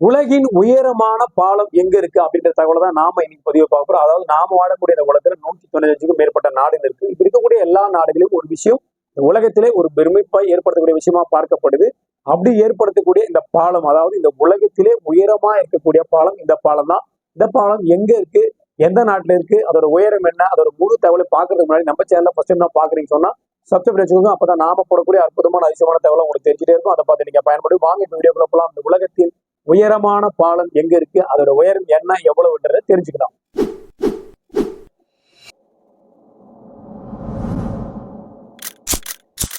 உலகின் உயரமான பாலம் எங்க இருக்கு அப்படின்ற தகவலை தான் நாம இன்னைக்கு பதிவு பார்க்க போறோம். அதாவது நாம வாழக்கூடிய இந்த உலகத்துல நூற்றி தொண்ணூத்தஞ்சுக்கும் மேற்பட்ட நாடுகள் இருக்கு. இப்ப இருக்கக்கூடிய எல்லா நாடுகளிலும் ஒரு விஷயம் இந்த உலகத்திலே ஒரு பெருமைப்பாய் ஏற்படுத்தக்கூடிய விஷயமா பார்க்கப்படுது. அப்படி ஏற்படுத்தக்கூடிய இந்த பாலம் அதாவது இந்த உலகத்திலே உயரமா இருக்கக்கூடிய பாலம் இந்த பாலம் தான். இந்த பாலம் எங்க இருக்கு? எந்த நாட்டுல இருக்கு? அதோட உயரம் என்ன? அதோட முழு தகவலை பார்க்கறதுக்கு முன்னாடி நம்ம சேனல்ல ஃபர்ஸ்ட் டைம் தான் பாக்குறீங்க சொன்னா சப்ஸ்கிரைப் வச்சுக்கோங்க. அப்பதான் நாம போடக்கூடிய அற்புதமான அதிசயமான தகவலை உங்களுக்கு தெரிஞ்சுட்டே இருக்கும். அதை பார்த்து நீங்க பயன்படுத்தி வாங்க. இந்த வீடியோக்குள்ள போலாம் இந்த உலகத்தின் உயரமான பாலம் எங்க இருக்கு? அதோட உயரம் என்ன எவ்வளவுன்றதை தெரிஞ்சுக்கலாம்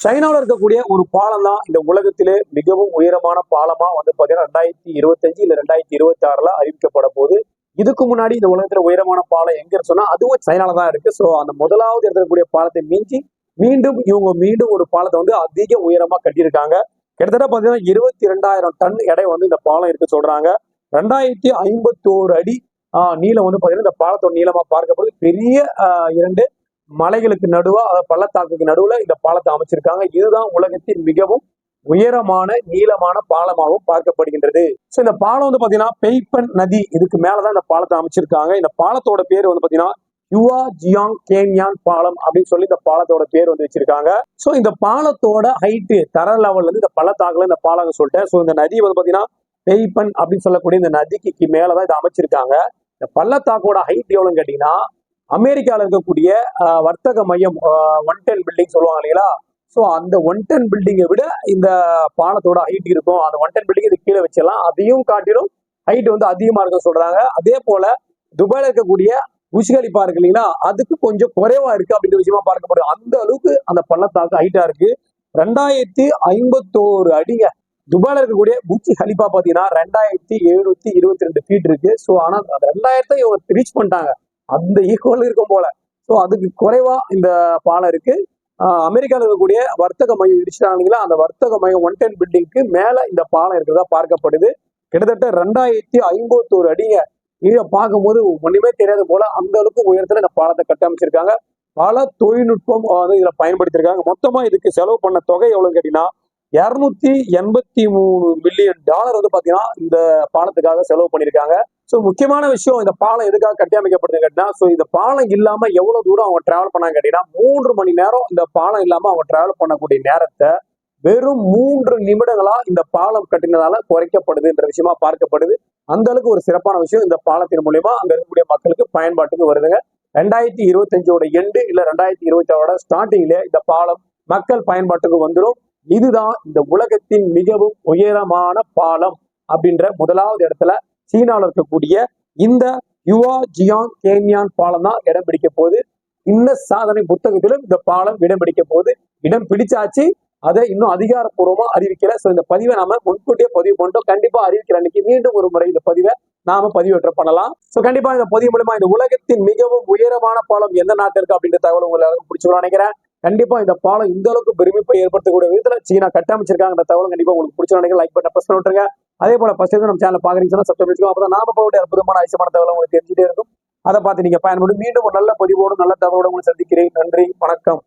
சைனாவில் இருக்கக்கூடிய ஒரு பாலம் தான் இந்த உலகத்திலே மிகவும் உயரமான பாலமா வந்து பார்த்தீங்கன்னா ரெண்டாயிரத்தி இருபத்தஞ்சு இல்ல ரெண்டாயிரத்தி இருபத்தி ஆறுல அறிவிக்கப்பட போது இதுக்கு முன்னாடி இந்த உலகத்துல உயரமான பாலம் எங்க சொன்னா அதுவும் சைனால தான் இருக்கு. ஸோ அந்த முதலாவது இருக்கக்கூடிய பாலத்தை மிஞ்சி மீண்டும் இவங்க மீண்டும் ஒரு பாலத்தை வந்து அதிக உயரமா கட்டியிருக்காங்க. கிட்டத்தட்ட பாத்தீங்கன்னா இருபத்தி ரெண்டாயிரம் டன் எடை வந்து இந்த பாலம் இருக்கு சொல்றாங்க. ரெண்டாயிரத்தி ஐம்பத்தோரு அடி நீளம் வந்து பாத்தீங்கன்னா இந்த பாலத்தோட நீளமா பார்க்கப்படுது பெரிய ஆஹ் இரண்டு மலைகளுக்கு நடுவா அதாவது பள்ளத்தாக்குக்கு நடுவுல இந்த பாலத்தை அமைச்சிருக்காங்க. இதுதான் உலகத்தின் மிகவும் உயரமான நீளமான பாலமாகவும் பார்க்கப்படுகின்றது. ஸோ இந்த பாலம் வந்து பாத்தீங்கன்னா பெய்பன் நதி இதுக்கு மேலதான் இந்த பாலத்தை அமைச்சிருக்காங்க. இந்த பாலத்தோட பேர் வந்து பாத்தீங்கன்னா யுவா ஜியாங் கேன்யான் பாலம் அப்படின்னு சொல்லி இந்த பாலத்தோட பேர் வந்து வச்சிருக்காங்க. ஸோ இந்த பாலத்தோட ஹைட்டு தர லெவல்ல இருந்து இந்த பள்ளத்தாக்குல இந்த பாலம் சொல்லிட்டேன். ஸோ இந்த நதி வந்து பாத்தீங்கன்னா பெய்பன் அப்படின்னு சொல்லக்கூடிய இந்த நதிக்கு மேலதான் இதை அமைச்சிருக்காங்க. இந்த பள்ளத்தாக்கோட ஹைட் எவ்வளவுன்னு கேட்டீங்கன்னா அமெரிக்காவில் இருக்கக்கூடிய வர்த்தக மையம் ஒன் டென் பில்டிங் சொல்லுவாங்க இல்லைங்களா? ஸோ அந்த ஒன் டென் பில்டிங்கை விட இந்த பாலத்தோட ஹைட் இருக்கும். அந்த ஒன் டென் பில்டிங் இது கீழே வச்சிடலாம். அதையும் காட்டிலும் ஹைட் வந்து அதிகமா இருக்கும் சொல்றாங்க. அதே போல துபாயில் இருக்கக்கூடிய உஷ்கலிப்பா இருக்கு இல்லைங்களா அதுக்கு கொஞ்சம் குறைவா இருக்கு அப்படின்ற விஷயமா பார்க்கப்படுது அந்த அளவுக்கு அந்த பள்ளத்தாக்கு ஹைட்டா இருக்கு. ரெண்டாயிரத்தி ஐம்பத்தோரு அடிங்க. துபாயில இருக்கக்கூடிய புச்சி ஹலிஃபா பாத்தீங்கன்னா ரெண்டாயிரத்தி எழுநூத்தி இருபத்தி ரெண்டு ஃபீட் இருக்கு. ஸோ ஆனா அந்த ரெண்டாயிரத்தை இவங்க ரீச் பண்ணிட்டாங்க. அந்த ஈக்குவல் இருக்கும் போல. ஸோ அதுக்கு குறைவா இந்த பாலம் இருக்கு. அமெரிக்காவில் இருக்கக்கூடிய வர்த்தக மையம் இடிச்சிட்டாங்களா அந்த வர்த்தக மையம் ஒன் டென் பில்டிங்க்கு மேல இந்த பாலம் இருக்கிறதா பார்க்கப்படுது. கிட்டத்தட்ட ரெண்டாயிரத்தி ஐம்பத்தோரு அடிங்க. இதை பார்க்கும்போது ஒன்றுமே தெரியாத போல அந்த அளவுக்கு உயரத்துல இந்த பாலத்தை கட்டமைச்சிருக்காங்க பல தொழில்நுட்பம் வந்து இதுல பயன்படுத்தியிருக்காங்க மொத்தமா இதுக்கு செலவு பண்ண தொகை எவ்வளவுன்னு கேட்டீங்கன்னா இரநூத்தி எண்பத்தி மூணு மில்லியன் டாலர் வந்து பாத்தீங்கன்னா இந்த பாலத்துக்காக செலவு பண்ணியிருக்காங்க. ஸோ முக்கியமான விஷயம் இந்த பாலம் எதுக்காக கட்டியமைக்கப்படுது கேட்டீங்கன்னா ஸோ இந்த பாலம் இல்லாம எவ்வளவு தூரம் அவங்க டிராவல் பண்ணாங்க கேட்டீங்கன்னா மூன்று மணி நேரம் இந்த பாலம் இல்லாம அவங்க டிராவல் பண்ணக்கூடிய நேரத்தை வெறும் மூன்று நிமிடங்களா இந்த பாலம் கட்டினதால குறைக்கப்படுதுன்ற விஷயமா பார்க்கப்படுது. அந்த அளவுக்கு ஒரு சிறப்பான விஷயம் இந்த பாலத்தின் மூலியமா அங்க இருக்கக்கூடிய மக்களுக்கு பயன்பாட்டுக்கு வருதுங்க. ரெண்டாயிரத்தி இருபத்தஞ்சோட எண்டு இல்ல ரெண்டாயிரத்தி இருபத்தி ஆறோட ஸ்டார்டிங்ல இந்த பாலம் மக்கள் பயன்பாட்டுக்கு வந்துடும் இதுதான் இந்த உலகத்தின் மிகவும் உயரமான பாலம் அப்படின்ற முதலாவது இடத்துல சீனாவில் இருக்கக்கூடிய இந்த யுவா ஜியாங் கேன்யான் பாலம் தான் இடம் பிடிக்க போகுது. இந்த சாதனை புத்தகத்திலும் இந்த பாலம் இடம் பிடிக்க போகுது. இடம் பிடிச்சாச்சு. அதை இன்னும் அதிகாரப்பூர்வமா அறிவிக்கல. சோ இந்த பதிவை நாம முன்கூட்டியே பதிவு பண்ணிட்டோம். கண்டிப்பா அறிவிக்கிற அன்னைக்கு மீண்டும் ஒரு முறை இந்த பதிவை நாம பதிவேற்ற பண்ணலாம். சோ கண்டிப்பா இந்த பதிவு மூலமா இந்த உலகத்தின் மிகவும் உயரமான பாலம் எந்த நாட்டு இருக்கு அப்படின்ற தகவல் உங்களுக்கு எல்லாருக்கும் நினைக்கிறேன். கண்டிப்பா இந்த பாலம் இந்த அளவுக்கு பெருமிப்பை ஏற்படுத்தக்கூடிய விதத்துல சீனா கட்டமைச்சிருக்காங்க தகவல் கண்டிப்பா உங்களுக்கு பிடிச்ச நினைக்கிறேன். லைக் பண்ண பிரச்சனை விட்டுருங்க. அதே போல ஃபர்ஸ்ட் நம்ம சேனல் பாக்குறீங்கன்னா சப்ஸ்கிரைப் வச்சுக்கோங்க அப்பதான் நாம போட அற்புதமான ஐசமான தகவல் உங்களுக்கு தெரிஞ்சுட்டே இருக்கும். அதை பார்த்து நீங்க பயன்படும் மீண்டும் ஒரு நல்ல பதிவோடு நல்ல தகவலோடு உங்களுக்கு சந்திக்கிறேன். நன்றி. வணக்கம்.